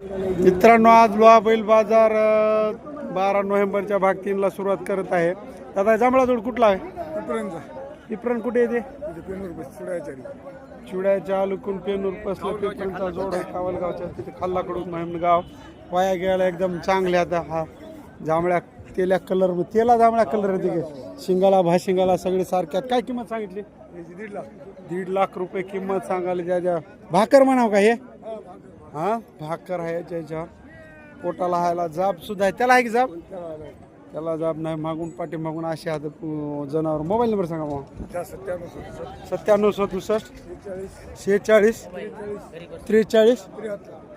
मित्रांनो आज लोहा बैल बाजार बारा नोव्हेंबरच्या भाग तीनला सुरुवात करत आहे. दादा जांभळा जोड कुठला आहे? पिपरण कुठे येते चिवड्याच्या अलुकून पेनूर पसलं पिपरणचा जोड आहे. कावलगावच्या तिथे खाल्लाकडून महिम गाव वाया गेला एकदम चांगले आता हा जांभळ्या तेल्या कलर तेला जांभळ्या कलर तिथे शिंगाला भाशिंगाला सगळे सारख्यात. काय किंमत सांगितली? दीड लाख. दीड लाख रुपये किंमत सांगायला ज्या ज्या भाकर म्हणाव का हे? हा? भाकर आहे त्याच्या. पोटाला हायला जाब सुद्धा आहे. त्याला आहे की जाब त्याला जाब नाही. मागून पाठी मागून असे हात अं, जनावर. मोबाईल नंबर सांगा मग त्या सत्त्याण्णव सदुसष्ट सत्त्याण्णव सदुसष्ट शेहेचाळीस त्रेचाळीस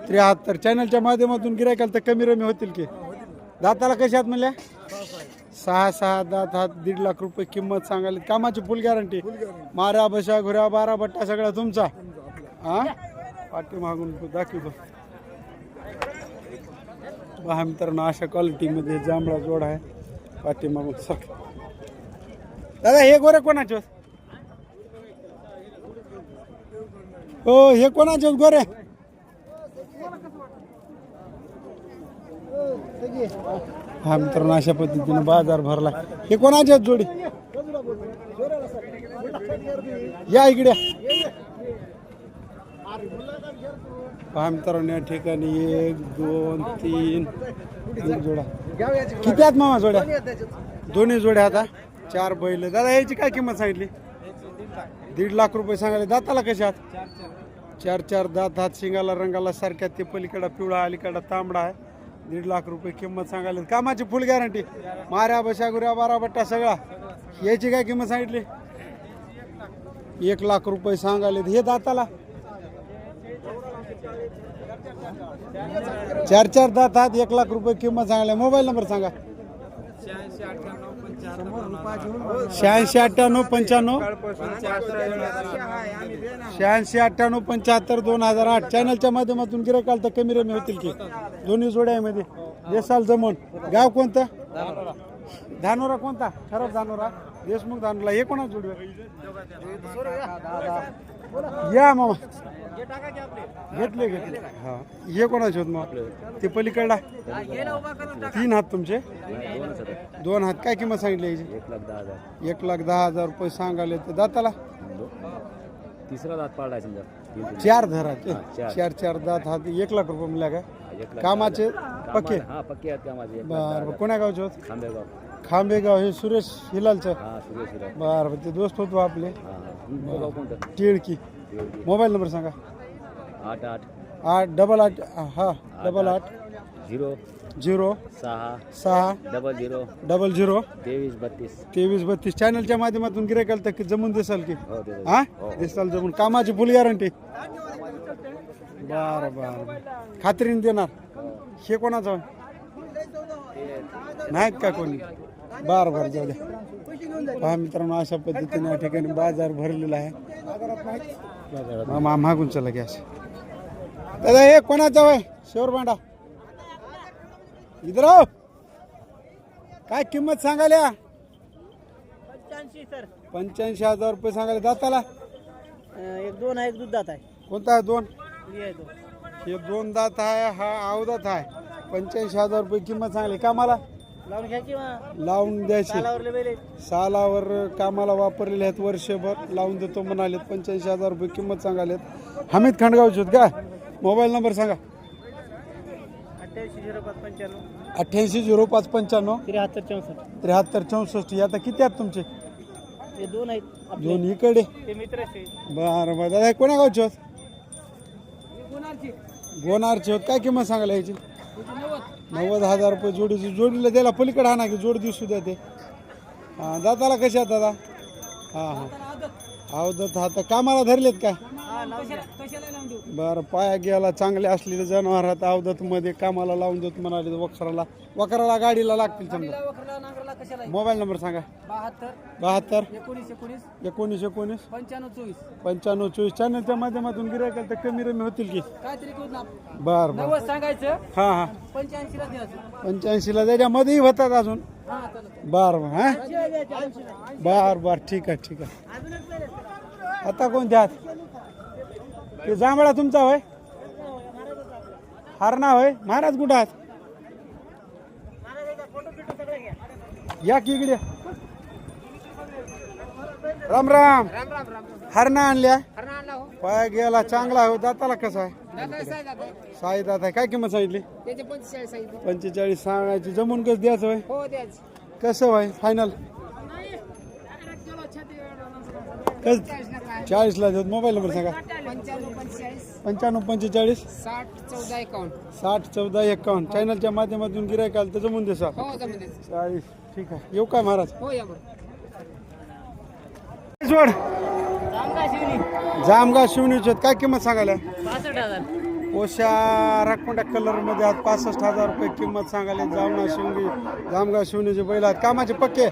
त्र्याहत्तर. चॅनलच्या माध्यमातून गिरायकाल तर कमी रमी होतील की. दाताला कशा आहेत म्हणल्या? सहा सहा दात हात दीड लाख रुपये किंमत सांगायला. कामाची फुल गॅरंटी मारा बशा घुऱ्या बारा बट्टा सगळा तुमचा. हा? पाठी मागून दाखवतो पहा मित्रांनो अशा क्वालिटीमध्ये जांभळा जोड आहे. पाठी मागून सर. दादा हे गोरे कोणाचे हो हे कोणाचे गोरे? हा मित्रांनो अशा पद्धतीने बाजार भरला. हे कोणाच्या जोडी? या इकडे. पहा मित्रांनो या ठिकाणी एक दोन तीन. तीन जोडा. किती आहेत मामा जोड्या? दोन्ही जोड्या आता चार बैल. दादा याची काय किंमत सांगितली? दीड लाख रुपये सांगायला. दाताला कशा आहात? चार चार. दात हात शिंगाला रंगाला सारख्या ते पलीकडा पिवळा अलीकडा तांबडा आहे. दीड लाख रुपये किंमत सांगायला. कामाची फुल गॅरंटी माऱ्या बशा गुऱ्या बारा बट्टा सगळा. याची काय किंमत सांगितली? एक लाख रुपये सांगायलेत हे दाताला? चार चार दात आहेत एक लाख रुपये किंमत सांगायला. मोबाईल नंबर सांगा. शहाऐंशी अठ्ठ्याण्णव पंच्याण्णव. शहाऐंशी अठ्ठ्याण्णव पंच्याहत्तर दोन हजार आठ. चॅनलच्या माध्यमातून गिरायकाल तर कमी रमी होतील की? दोन्ही जोड्यामध्ये. देसाल जमून. गाव कोणतं? धानोरा कोणता? खराब धानोरा. देशमुख धानोरा. हे कोणा जोडवे या मामा. घेतले घेतले. हा हे कोणाचे होत मग ते पलीकडला तीन हात तुमचे? दोन हात. काय किंमत सांगितली याची? एक लाख दहा हजार. एक लाख दहा हजार रुपये सांगाले तर दाताला? तिसरा दात तीन. चार धराचे हा, चार. चार दात हात. एक लाख रुपये मिळाला काय? कामाचे कामा- पक्के? हा पक्के आहेत कामाचे. बर. कोण्या गावचे होत खांबेगाव. खांबेगाव हे सुरेश हिलालचं. हा सुरेश हिरा. बर बर, ते दोस्त होतो आपले. हा हा. तुमचं गाव कोणतं? टिळकी. मोबाईल नंबर सांगा. आठ आठ. आठ डबल आठ हा डबल आठ. झिरो. झिरो. सहा. सहा. Double zero. Double zero. तेवीस बत्तीस. तेवीस बत्तीस. चॅनलच्या माध्यमातून गिरायकाल तर जमून दिसाल की. हो ते हा? दिसाल जमून. कामाची फुल गॅरंटी बर बर. खात्रीने देणार. हे कोणाचं? नाहीत का कोणी? बर बर जाऊ द्या. पहा मित्रांनो अशा पद्धतीने या ठिकाणी बाजार भरलेला आहे. मागून चला गॅस दादा हे कोणाचं आहे? शेवर भांडा. इधर. काय किंमत सांगाल्या सर पंच्याऐंशी हजार रुपये सांगायला दाताला. एक दोन आहे एक दूध दात आहे. कोणता आहे दोन. हे. हे दोन दात आहे हा अवदात आहे. पंच्याऐंशी हजार रुपये किंमत सांगली. कामाला? लावून घ्यायची मग लावून द्यायची. बैल सालावर कामाला वापरलेले आहेत वर्षभर. लावून देतो म्हणालेत. पंच्याऐंशी हजार रुपये किंमत सांगालेत. हमीद खांडगावचे आहेत का? मोबाईल नंबर सांगा. अठ्ठ्याऐंशी झिरो पाच पंच्याण्णव. अठ्ठ्याऐंशी झिरो पाच पंच्याण्णव. त्र्याहत्तर चौसष्ट. त्र्याहत्तर चौसष्ट. आता किती आहेत तुमचे? हे दोन आहेत आपले. दोन इकडे. ते मित्र आहेत. बरं बरं. दादा हे कोण्या गावचे आहेत? गोनारचे आहेत. काय किंमत सांगायला याची नव्वद हजार रुपये जोडीची जोडीला द्यायला पलीकडे हा ना की जोड दिसू द्या ते. हां दाताला कसे आहेत दादा? हां हां. अवदत हा तर कामाला धरलेत काय बरं पाया गेला चांगले असलेले जनावर आहेत अवदतमध्ये कामाला लावून देत म्हणाले वखराला वखराला गाडीला लागतील समजा. मोबाईल नंबर सांगा. बहात्तर. बहात्तर. एकोणीस एकोणीस. एकोणीस एकोणीस. पंच्याण्णव चोवीस. पंच्याण्णव चोवीस. चॅनलच्या माध्यमातून गिरायकाल तर कमी रमी होतील की. काहीतरी बर बर. नव्वद सांगायचं. हां हां. पंच्याऐंशीला द्यायचं पंच्याऐंशीला त्याच्यामध्येही होतात अजून. हा चालत बर बर हां? बर बर. ठीक आहे ठीक आहे. आता कोणत्या आहात ते जांभळा तुमचा होय? हार नाव आहे महाराज कुठं आहात? या की इकडे? राम राम. हरणा आणल्या? पाय गेला चांगला हो. दाताला कसा आहे? साई दात आहे. काय किंमत सांगितली? पंचेचाळीस सांगायची जमून कसं द्यायचं होय? हो द्याच कसं होय? फायनल कस चाळीसला देत. मोबाईल नंबर सांगा. पंच्याण्णव पंचेचाळीस. साठ चौदा एकावन्न. साठ चौदा एकावन्न. चॅनलच्या माध्यमातून गिरायक आलं तर जमून दे सर हो चाळीस. ठीक आहे. येऊ काय महाराज? हो या बरं. जोड. जामगा शिवणीचे काय किंमत सांगायला? पासष्ट हजार. ओशा राखोंड्या मध्ये आज पासष्ट हजार रुपये किंमत सांगायला जामना शिवणी जामगा शिवणीचे बैल आहेत. कामाचे पक्के?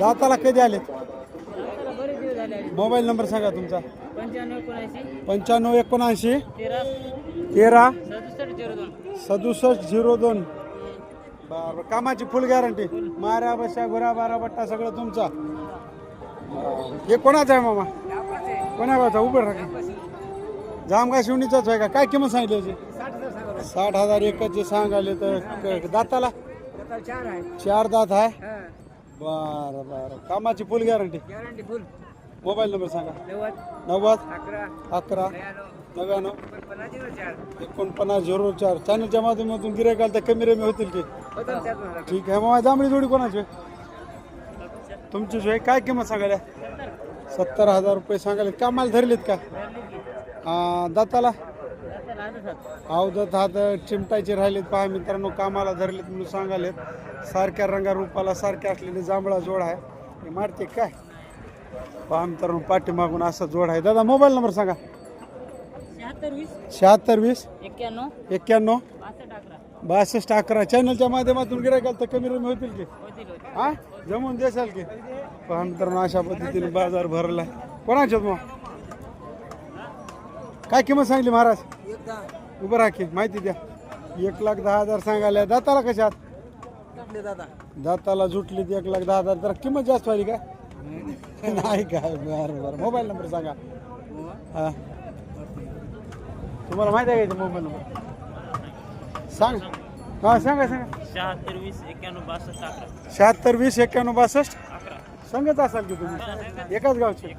दाताला कधी आले बरेच दिवस झाले मोबाईल नंबर सांगा तुमचा. पंच्याण्णव एकोणऐंशी. पंच्याण्णव एकोणऐंशी. तेरा. तेरा. सदुसष्ट झिरो दोन. सदुसष्ट झिरो दोन. बरं कामाची फुल गॅरंटी मारा बशा घुरा बारा बट्टा सगळं तुमचा. हे कोणाचं आहे मामा? कोणाचा उभं राहा जामगा शिवणीचाच आहे का? काय किंमत सांगितली याची? साठ हजार एकचे सांगाले तर क- दाताला? चार आहे. चार दात आहे? बरं बरं. कामाची full guarantee guarantee full. Mobile number सांगा. नव्वद अकरा नव्याण्णव एकोणपन्नास झिरो चार. चॅनलच्या माध्यमातून गिरायक आलं तर कमी रमी होतील की? मला ठीक आहे. मग जांभळी जोडी कोणाची? तुमची सोय काय किंमत सांगायला? सत्तर हजार रुपये सांगायला. कामाला धरलेत का? दाताला? अवदत हात चिमटायचे राहिलेत. पहा मित्रांनो कामाला धरलेत म्हणून सांगालेत सारख्या रंगा रूपाला सारखे असलेले जांभळा जोड आहे. हे मारते काय? पहा मित्रांनो पाठीमागून असा जोड आहे. दादा मोबाईल नंबर सांगा. शहात्तर वीस. शहात्तर वीस. एक्क्याण्णव. बासष्ट अकरा. चॅनलच्या माध्यमातून गिरायकाल तर कमी रमी होतील की? हा? जमून देसाल की? पहा मित्रांनो अशा पद्धतीने बाजार भरला कोणाच्या मग? काय किंमत सांगली महाराज? उभं राहा की माहिती द्या. एक लाख दहा हजार सांगायला. दाताला कशात? दादा. दाताला जुटली एक लाख दहा हजार. तर किंमत जास्त व्हायली का? नाही काय बरं बरं. मोबाईल नंबर सांगा. हा. तुम्हाला माहिती आहे का मोबाईल नंबर? सांग. हा सांगा सांगा. शहात्तर वीस एक्क्याण्णव बासष्ट अकरा. शहात्तर वीस एक्क्याण्णव बासष्ट? सांगत असाल की तुम्ही? एकाच गावचे.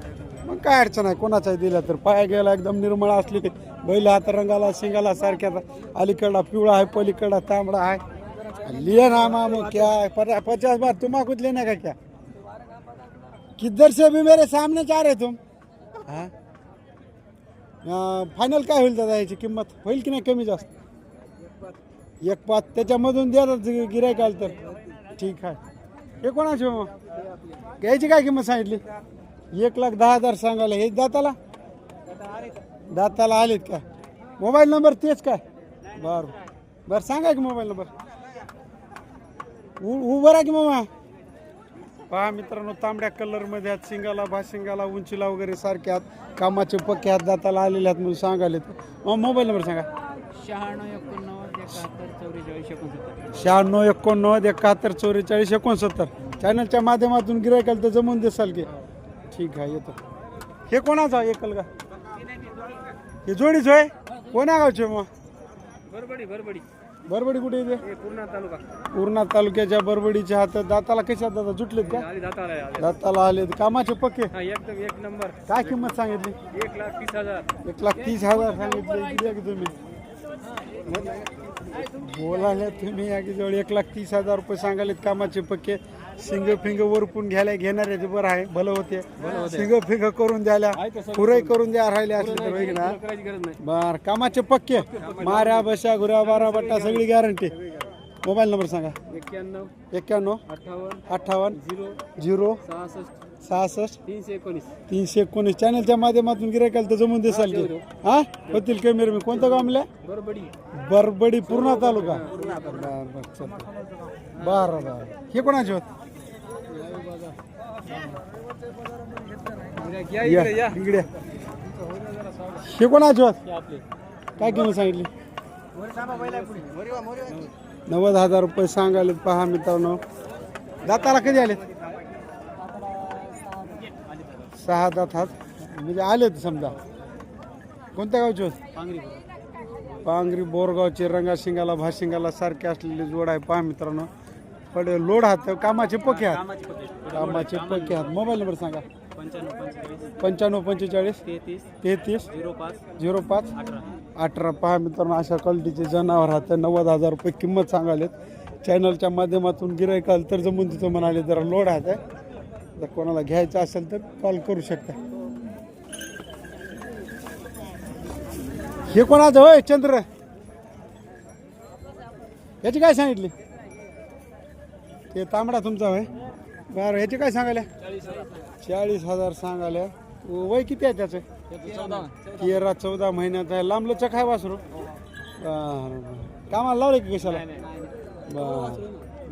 मग काय अडचण आहे? कोणाचाही दिला तर. पाया गेला एकदम निर्मळ असली की बैल हात रंगाला शिंगाला सारख्या अलीकडला पिवळा आहे पलीकडला तांबडा आहे. लिया ना मामो क्या? पचास बार तुम्हाकुच लेने का क्या? किधर से भी मेरे सामने जा रहे तुम? हाँ? फायनल काय होईल दादा याची किंमत? होईल की नाही कमी जास्त? एक पाच त्याच्यामधून द्या गिरायक आलं तर. ठीक आहे. हे कोणाचे हो? मग याची काय किंमत सांगितली? एक लाख दहा हजार सांगायला. हे दाताला? दाताला आलेत का? मोबाईल नंबर तेच काय? बर. बर सांगा की मोबाईल नंबर. उ- उभं राहा की मामा. पहा मित्रांनो तांबड्या कलरमध्ये आहेत शिंगाला भाशिंगाला उंचीला वगैरे सारखे आहेत कामाचे पक्के आहेत दाताला आलेले आहेत म्हणून सांगाले मोबाईल नंबर सांगा. शहाण्णव एकोणनव्वद एकाहत्तर चौवेचाळीस एकोणसत्तर. शहाण्णव एकोणनव्वद एकाहत्तर चौवेचाळीस एकोणसत्तर. चॅनलच्या माध्यमातून गिरायकाल तर जमून देसाल की. ठीक आहे येतो. हे कोणाचं आहे एकल का? हे जोडीच होय कोण्या गावचे मग? बरबडी बरबडी बरबडी कुठे येते हे पूर्ण तालुका. पूर्णा तालुक्याच्या बरबडीच्या हातात दाताला कशा दादा जुटलेत का? आली दाताला आले. दाताला आले कामाचे पक्के? हा एकदम एक नंबर. काय किंमत सांगितली? एक लाख तीस हजार. एक लाख तीस हजार सांगितले. किती आहे की तुम्ही? बोलायला तुम्ही या की जवळ एक लाख तीस हजार रुपये सांगालेत कामाचे पक्के. सिंग फिंग वरपून घ्यायला घेणारे बरं आहे भलं होते. सिंग फिंग करून द्यायला पुरे करून द्या राहिले असले तर होईल ना. बर कामाचे पक्के. माऱ्या बशा घुऱ्या बारा बट्टा सगळी गॅरंटी मोबाईल नंबर सांगा. एक्क्याण्णव एक्क्याण्णव अठ्ठावन्न अठ्ठावन्न झिरो झिरो सहासष्ट सहासष्ट तीनशे एकोणीस. तीनशे एकोणीस. चॅनलच्या माध्यमातून गिरायकाल तर जमून देसाल की. हा? होतील कमी रमी कोणतं गाव म्हणलं बरबडी. बरबडी पूर्णा तालुका. बरं बरं. हे कोणाचे होत? या इकडे. हे आपले. काय किंमत सांगितली नव्वद हजार रुपये सांगायले पहा मित्रांनो. दाताला कधी आले सहा दात हात म्हणजे आलेत समजा. कोणत्या गावचे होत पांगरी बोरगावचे रंगाशिंगाला भाशिंगाला सारखे असलेले जोड आहे. पहा मित्रांनो. पडे लोड हात कामाचे पके हात. कामाचे पके हात. मोबाईल नंबर सांगा. पंच्याण्णव पंचेचाळीस. पंच्याण्णव पंचेचाळीस. तेहतीस. तेहतीस. झिरो पाच. झिरो पाच. अठरा. अठरा. पहा मित्रांनो अशा क्वालिटीचे जनावर राहतं नव्वद हजार रुपये किंमत सांगालेत. चॅनलच्या माध्यमातून गिरायकाल तर जमून तिथं म्हणाले जरा लोड आहे. जर कोणाला घ्यायचं असेल तर कॉल करू शकता. हे कोणाचं होय चंद्र. याची काय सांगितली? ते तांबडा तुमचा होय? बरं ह्याचे काय सांगायला? चाळीस हजार सांगायला. वय किती आहे त्याचं? तेरा चौदा महिन्यात आहे. लांब लचक वासरू? बरं, बरं. कामाला लावलं की कशाला? बरं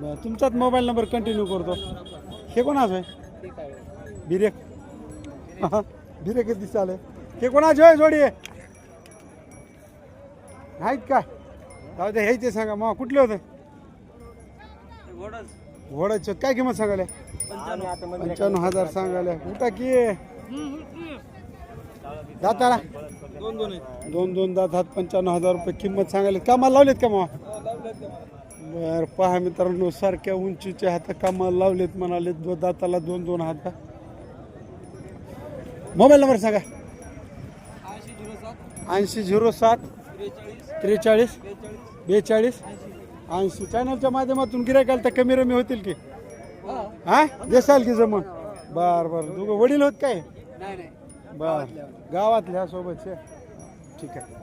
बरं. तुमचाच मोबाईल नंबर कंटिन्यू करतो. हे कोणाचं आहे? बिरेक हा, बिरेक किती चाले हे कोणाचे होय जोडी? आहेत का? जाऊ दे हे ते सांगा. मग कुठले होते? घोडाचे काय किंमत सांगायला? पंच्याण्णव हजार सांगाल्या उठा की. दाताला. दोन दोन दोन दोन दात हात पंच्याण्णव हजार रुपये किंमत सांगायला. कामाला लावलेत का मग? बर पहा मित्रांनो सारख्या उंचीचे हात कामाला लावलेत म्हणाले दो दाताला दोन दोन हात. मोबाईल नंबर सांगा. ऐंशी झिरो सात. त्रेचाळीस. बेचाळीस. ऐंशी चॅनलच्या माध्यमातून गिरायकाल तर कमी रमी होतील की? हा? देसाल की जमून? बर बर. दोघं वडील होत काय? बर. गावातल्या सोबतचे? ठीक आहे.